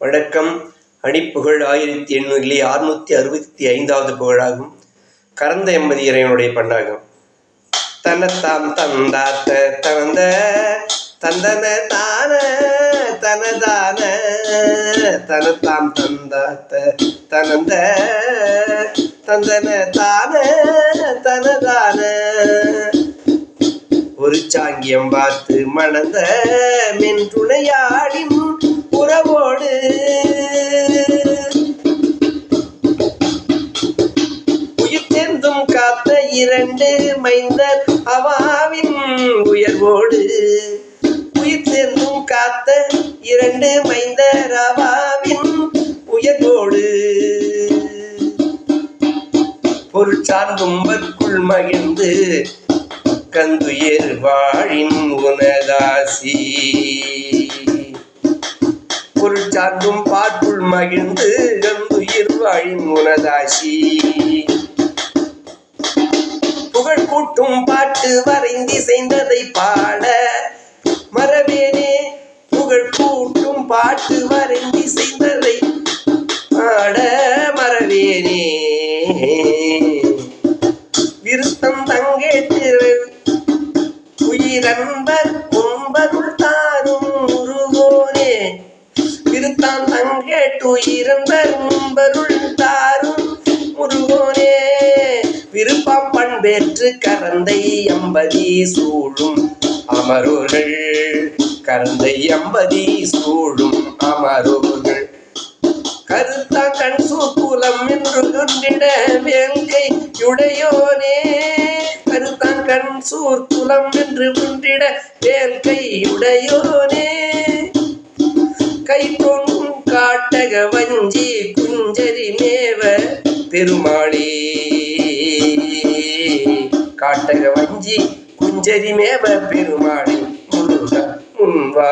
வணக்கம். அணிப்புகழ் ஆயிரத்தி எண்ணூறிலே அறுநூத்தி அறுபத்தி ஐந்தாவது புகழாகும். கரந்த எம்பதி இறைவனுடைய பண்ணாகும் தனத்தாம் தந்தாத்த தனந்த தந்தன தான தனதான தனத்தாம் தந்தாத்த தனந்த தந்தன தான தனதான. ஒரு சாங்கியம் பார்த்து மணந்த மின் துணையாடி இரண்டு மைந்தர் அவாவின் உயர்வோடு. உயிர் சேர்ந்தும் காத்த இரண்டு மைந்தர் அவாவின் உயர்வோடு. பொருள் சார்ந்தும் வற்குள் மகிழ்ந்து கந்துயர் வாழின் உனதாசி. பொருள் சார்ந்தும் பாட்டுள் மகிழ்ந்து கந்துயிர் வாழின் உனதாசி. கூட்டும் பாட்டு வரைந்தி செய்ததை பாட மரவேனே புகழ் கூட்டும் பாட்டு வரைந்தி செய்ததை பாட மரவேனே விருத்தம் தங்கே திரு உயிரன்பர் உன்பருள் தாரும் உருவோனே. விருத்தம் தங்கேட்டு உயிரன்பர் உன்பருள் தாரும் விருப்பம் கரந்தை எம்பதி சூழும் அமரோர்கள். கரந்தை எம்பதி சூழும் அமரோர்கள். கருத்தா கண் சூக்குலம் என்று கொண்டிட வேங்கை உடையோனே. கருத்தான் கண் சூர்குலம் என்று கொண்டிட வேங்கை உடையோனே. கை தொங்கும் காட்டக வஞ்சி குஞ்சரி மேவ பெருமாளே. காட்டக வஞ்சி குஞ்சரி மேவ பெருமாளே முருக முன்வா